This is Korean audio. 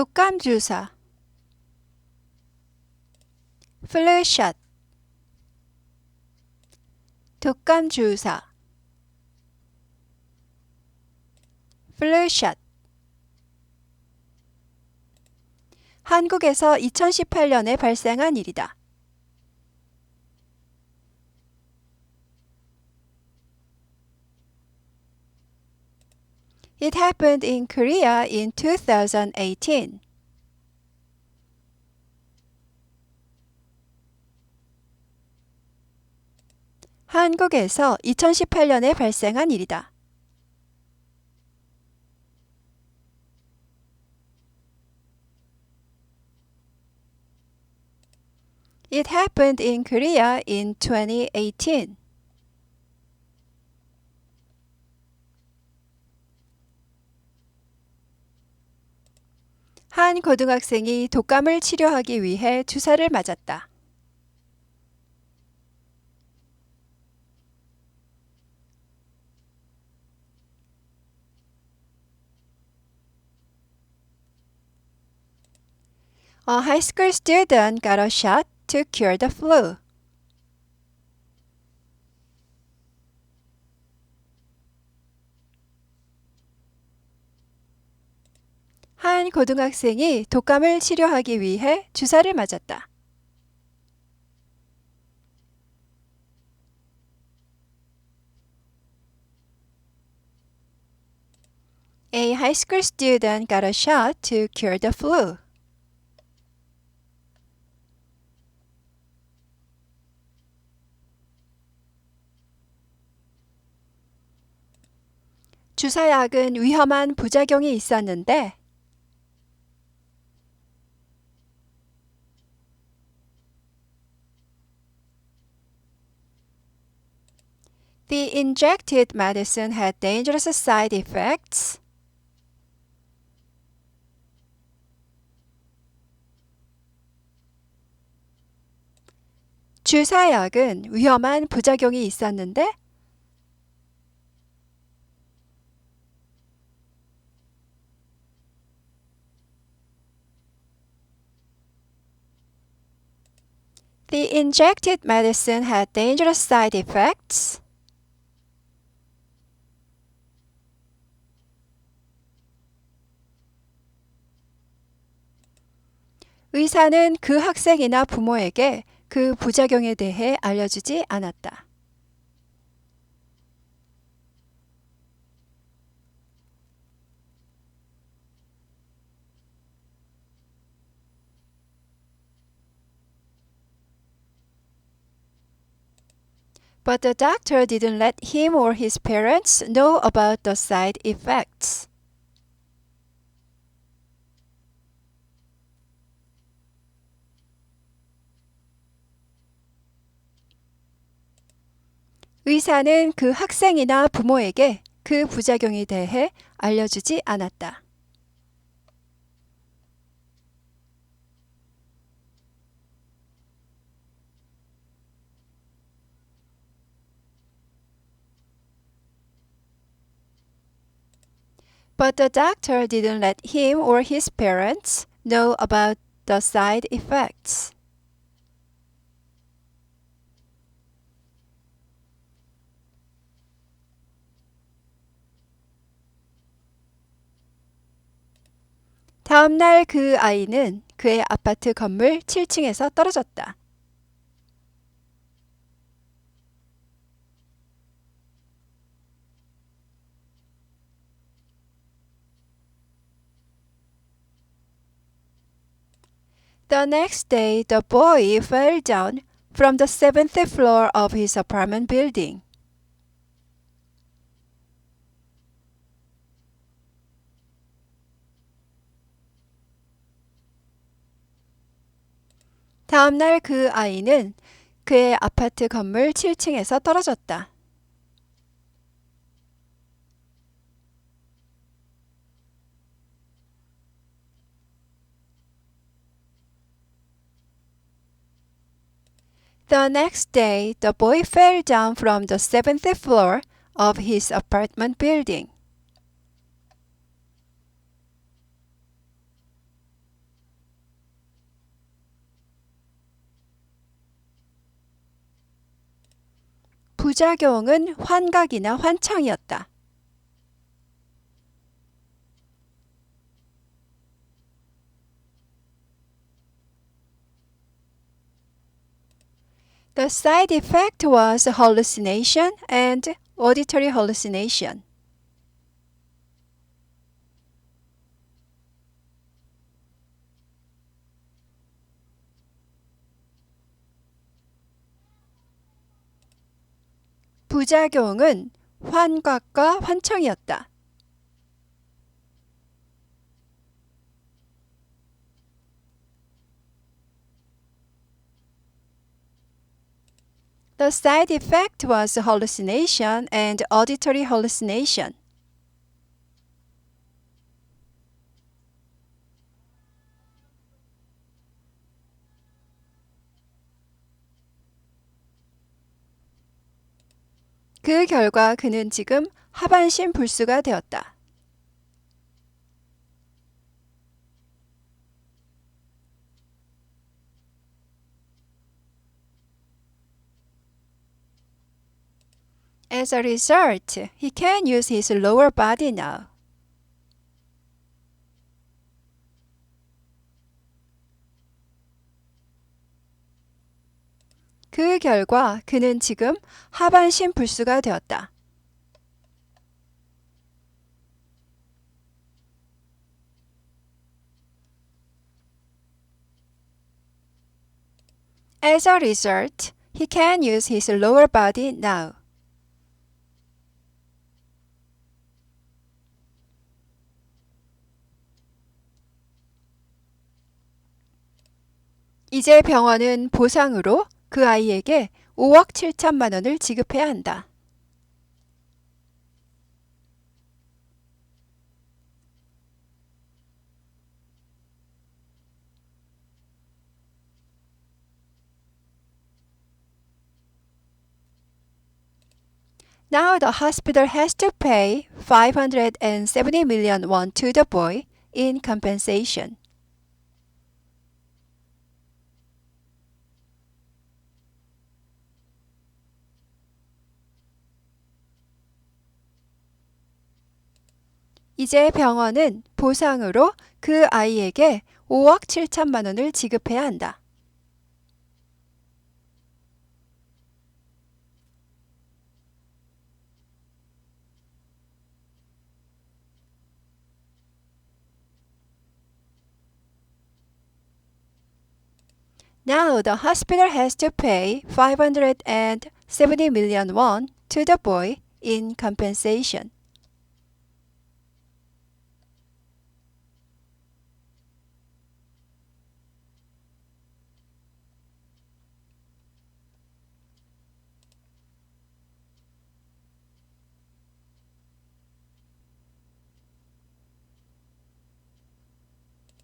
독감 주사. 플래샷 독감 주사. 플래샷 한국에서 2018년에 발생한 일이다. It happened in Korea in 2018. 한국에서 2018년에 발생한 일이다. It happened in Korea in 2018. 한 고등학생이 독감을 치료하기 위해 주사를 맞았다. A high school student got a shot to cure the flu. 한 고등학생이 독감을 치료하기 위해 주사를 맞았다. A high school student got a shot to cure the flu. 주사약은 위험한 부작용이 있었는데 The injected medicine had dangerous side effects. 주사약은 위험한 부작용이 있었는데 The injected medicine had dangerous side effects. 의사는 그 학생이나 부모에게 그 부작용에 대해 알려주지 않았다. But the doctor didn't let him or his parents know about the side effects. 의사는 그 학생이나 부모에게 그 부작용에 대해 알려주지 않았다. But the doctor didn't let him or his parents know about the side effects. 다음 날 그 아이는 그의 아파트 건물 7층에서 떨어졌다. The next day, the boy fell down from the seventh floor of his apartment building. 다음 날 그 아이는 그의 아파트 건물 7층에서 떨어졌다. The next day, the boy fell down from the seventh floor of his apartment building. 부작용은 환각이나 환청이었다. The side effect was hallucination and auditory hallucination. 부작용은 환각과 환청이었다. The side effect was hallucination and auditory hallucination. 그 결과 그는 지금 하반신 불수가 되었다. As a result, he can use his lower body now. 그 결과 그는 지금 하반신 불수가 되었다. A result, he can use his lower body now. 이제 병원은 보상으로 그 아이에게 5억 7천만 원을 지급해야 한다. Now the hospital has to pay 570 million won to the boy in compensation. 이제 병원은 보상으로 그 아이에게 5억 7천만 원을 지급해야 한다. Now the hospital has to pay 570 million won to the boy in compensation.